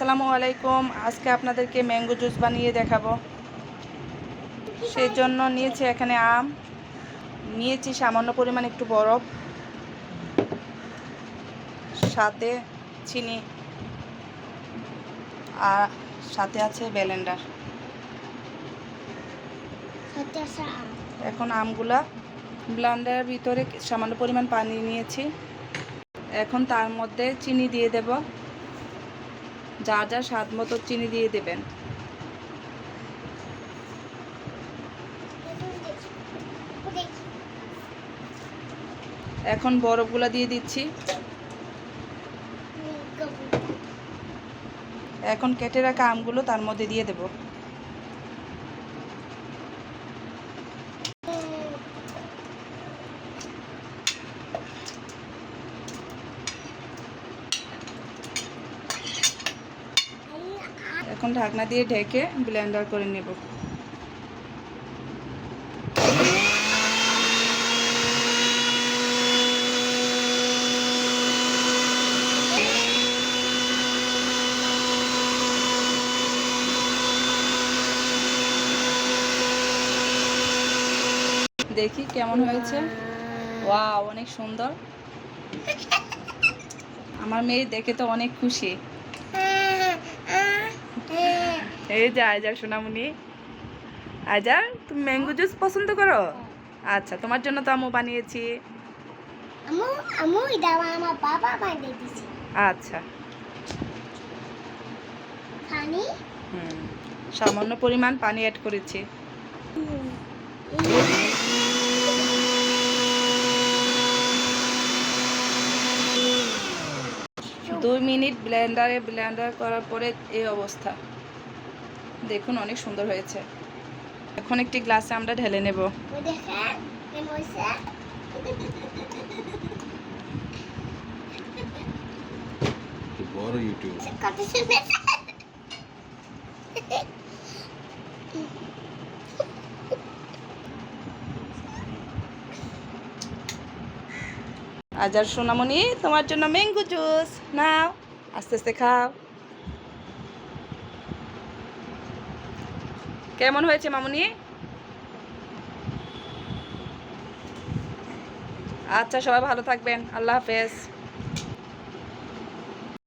আসসালামু আলাইকুম। আজকে আপনাদেরকে ম্যাঙ্গো জুস বানিয়ে দেখাবো। সেই জন্য নিয়েছি এখানে আম। নিয়েছি সামান্য পরিমাণ একটু বরফ। সাথে চিনি। আর সাথে আছে ব্যালেন্ডার এখন আমগুলা ব্লান্ডারের ভিতরে সামান্য পরিমাণ পানি নিয়েছি। এখন তার মধ্যে চিনি দিয়ে দেব। যা যা স্বাদ মতো চিনি দিয়ে দেবেন। এখন বরফগুলো দিয়ে দিচ্ছি। এখন কেটে রাখা আমগুলো তার মধ্যে দিয়ে দেব। এখন ঢাকনা দিয়ে ঢেকে ব্লেন্ডার করে নেব। দেখি কেমন হয়েছে। ওয়া অনেক সুন্দর। আমার মেয়ে দেখে তো অনেক খুশি। এই যে আয়জার সোনামণি। আয়জার তুমি ম্যাঙ্গো জুস পছন্দ করো? আচ্ছা তোমার জন্য তো আমু বানিয়েছি। আমু আমু এটা আমার বাবা বানিয়ে দিছে আচ্ছা। পানি? হুম সামান্য পরিমাণ পানি অ্যাড করেছি। দুই মিনিট ব্লেন্ডারে ব্লেন্ডার করার পরে এই অবস্থা। দেখুন অনেক সুন্দর হয়েছে। এখন একটি গ্লাসে আমরা ঢেলে নেব। বড় ইউটিউব আজার সোনামণি তোমার জন্য ম্যাঙ্গো জুস নাও আস্তে আস্তে খাও। কেমন হয়েছে মামুনি? আচ্ছা সবাই ভালো থাকবেন। আল্লাহ হাফেজ।